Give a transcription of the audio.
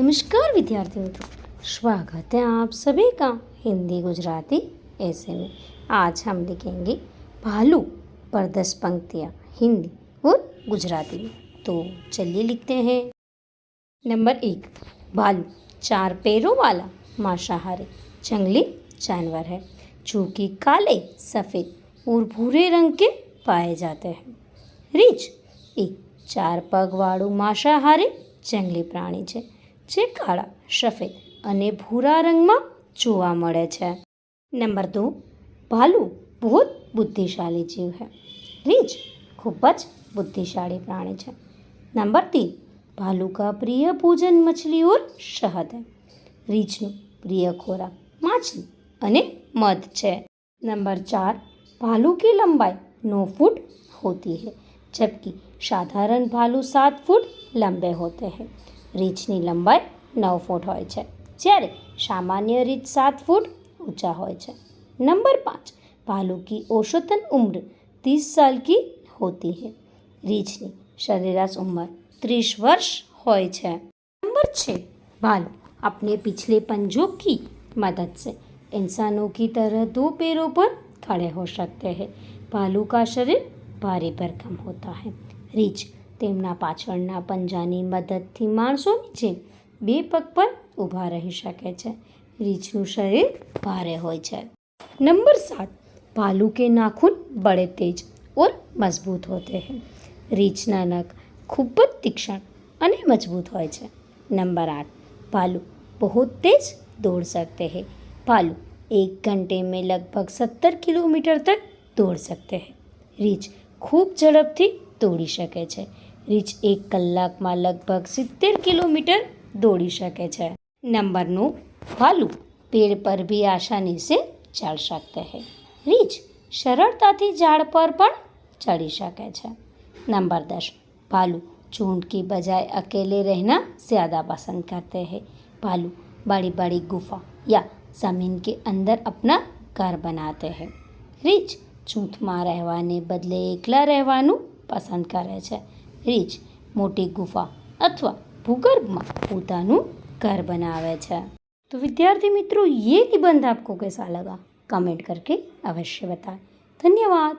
नमस्कार विद्यार्थी मित्रों स्वागत है आप सभी का हिंदी गुजराती ऐसे में आज हम लिखेंगे भालू पर दस पंक्तियाँ हिंदी और गुजराती में तो चलिए लिखते हैं नंबर एक भालू चार पैरों वाला मांसाहारी जंगली जानवर है जो कि काले सफ़ेद और भूरे रंग के पाए जाते हैं एक चार पग वाड़ू मांसाहारी जंगली प्राणी है જે કાળો, સફેદ અને ભૂરા રંગમાં જોવા મળે છે. નંબર 2: બાલુ બહુત બુદ્ધિશાળી જીવ છે. રીંછ ખૂબ જ બુદ્ધિશાળી પ્રાણી છે. નંબર 3: બાલુ કા પ્રિય પૂજન મછલી ઓર શહદ છે. રીંછનો પ્રિય ખોરાક માછલી અને મધ છે. નંબર 4: બાલુની લંબાઈ 9 ફૂટ ہوتی છે, જ્યારે સાધારણ બાલુ 7 ફૂટ લાંબે હોતે છે. रीछनी लंबाई नौ फूट हो છે सामान्य रीछ सात फूट ऊँचा हो नंबर पाँच भालू की औसतन उम्र तीस साल की होती है रीछनी સરેરાશ उम्र तीस वर्ष हो नंबर નંબર छः भालू अपने पिछले पंजों की मदद से इंसानों की तरह दो पैरों पर खड़े हो सकते हैं भालू का शरीर भारी भरकम होता है रीछ તેમના પાછળના પંજાની મદદથી માણસો નીચે બે પગ પર ઊભા રહી શકે છે રીછનું શરીર ભારે હોય છે નંબર સાત ભાલુ કે નાખૂન બળે તેજ ઓર મજબૂત હોતે હે રીંછના નખ ખૂબ જ તીક્ષ્ણ અને મજબૂત હોય છે નંબર આઠ ભાलू बहुत તેજ દોડ सकते હે ભાલુ એક ઘંટે મેં લગભગ સત્તર કિલોમીટર તક દોડ શકતે હૈ રીંછ ખૂબ ઝડપથી દોડી શકે છે રીચ એક કલાકમાં લગભગ સિત્તેર કિલોમીટર દોડી શકે છે નંબરનું ભાલુ પેડ પર બી આસાની સે ચડ શકતે હૈ રીચ સરળતાથી ઝાડ પર પણ ચડી શકે છે નંબર દસ ભાલુ झूठ की બજાય અકેલે રહેના ज़्यादा પસંદ કરતે हैं ભાલુ बड़ी बड़ी ગુફા યા જમીન કે અંદર अपना ઘર બનાતે હે રીચ જૂથમાં રહેવાને બદલે એકલા રહેવાનું પસંદ કરે છે રીંછ મોટી ગુફા અથવા ભૂગર્ભમાં પોતાનું ઘર बनावे છે तो विद्यार्थी मित्रों ये निबंध आपको कैसा लगा कमेंट करके अवश्य बताएं धन्यवाद